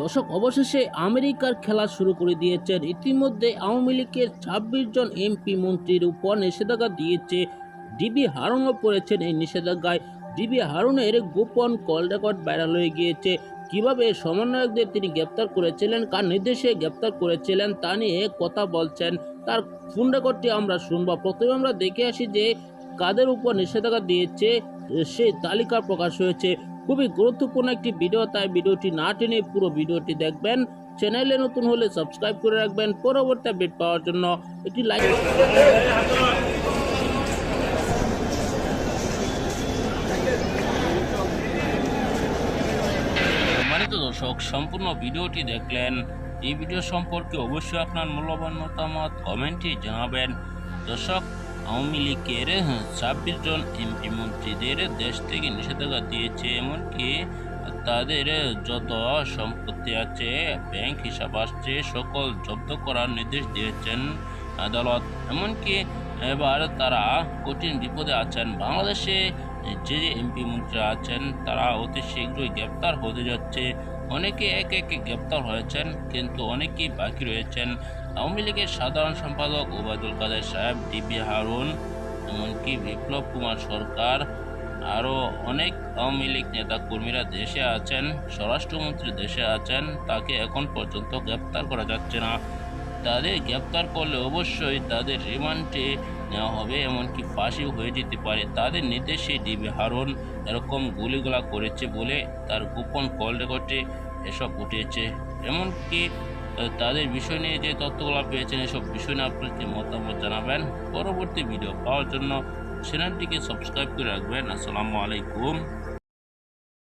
দর্শক অবশেষে আমেরিকার খেলা শুরু করে দিয়েছেন। ইতিমধ্যে আওয়ামী লীগের ছাব্বিশ জন এমপি মন্ত্রীর উপর নিষেধাজ্ঞা দিয়েছে। ডিবি হারুনও পড়েছেন এই নিষেধাজ্ঞায়। ডিবি হারুনের গোপন কল রেকর্ড ভাইরাল হয়ে গিয়েছে। কীভাবে সমন্বয়কদের তিনি গ্রেপ্তার করেছিলেন, কার নির্দেশে গ্রেপ্তার করেছিলেন, তা নিয়ে কথা বলছেন। তার ফোন রেকর্ডটি আমরা শুনব। প্রথমে আমরা দেখে আসি যে কাদের উপর নিষেধাজ্ঞা দিয়েছে সেই তালিকা প্রকাশ হয়েছে। খুবই গুরুত্বপূর্ণ একটি ভিডিও তাই ভিডিওটি না টেনে পুরো ভিডিওটি দেখবেন। চ্যানেলে নতুন হলে সাবস্ক্রাইব করে রাখবেন পরবর্তী আপডেট পাওয়ার জন্য। একটি লাইক দর্শক, সম্পূর্ণ ভিডিওটি দেখলেন। এই ভিডিও সম্পর্কে অবশ্যই আপনার মূল্যবান মতামত কমেন্টে জানাবেন। দর্শক আওয়ামী লীগের ছাব্বিশ জন এমপি মন্ত্রীদের দেশ থেকে নিষেধাজ্ঞা দিয়েছে, এমনকি তাদের যত সম্পত্তি আছে, ব্যাংক হিসাব আসছে, সকল জব্দ করার নির্দেশ দিয়েছেন আদালত। এমনকি এবার তারা কঠিন বিপদে আছেন। বাংলাদেশে যে যে এমপি মন্ত্রীরা আছেন, তারা অতি শীঘ্রই গ্রেপ্তার হতে যাচ্ছে। অনেকে একে একে গ্রেপ্তার হয়েছেন, কিন্তু অনেকেই বাকি রয়েছেন। আওয়ামী লীগের সাধারণ সম্পাদক ওবায়দুল কাদের সাহেব, ডিবি হারুন, এমনকি বিপ্লব কুমার সরকার, আরও অনেক আওয়ামী লীগ নেতা কর্মীরা দেশে আছেন, স্বরাষ্ট্রমন্ত্রী দেশে আছেন, তাকে এখন পর্যন্ত গ্রেপ্তার করা যাচ্ছে না। তাদের গ্রেপ্তার করলে অবশ্যই তাদের রিমান্ডে নেওয়া হবে, এমনকি ফাঁসিও হয়ে যেতে পারে। তাদের নির্দেশে ডিবি হারুন এরকম গুলিগুলা করেছে বলে তার গোপন কল রেকর্ডে এসব উঠেছে। এমনকি তাদের বিষয় নিয়ে যে তথ্যগুলো পেয়েছেন, এসব বিষয় নিয়ে আপনাকে মতামত জানাবেন। পরবর্তী ভিডিও পাওয়ার জন্য চ্যানেলটিকে সাবস্ক্রাইব করে রাখবেন। আসসালামু আলাইকুম।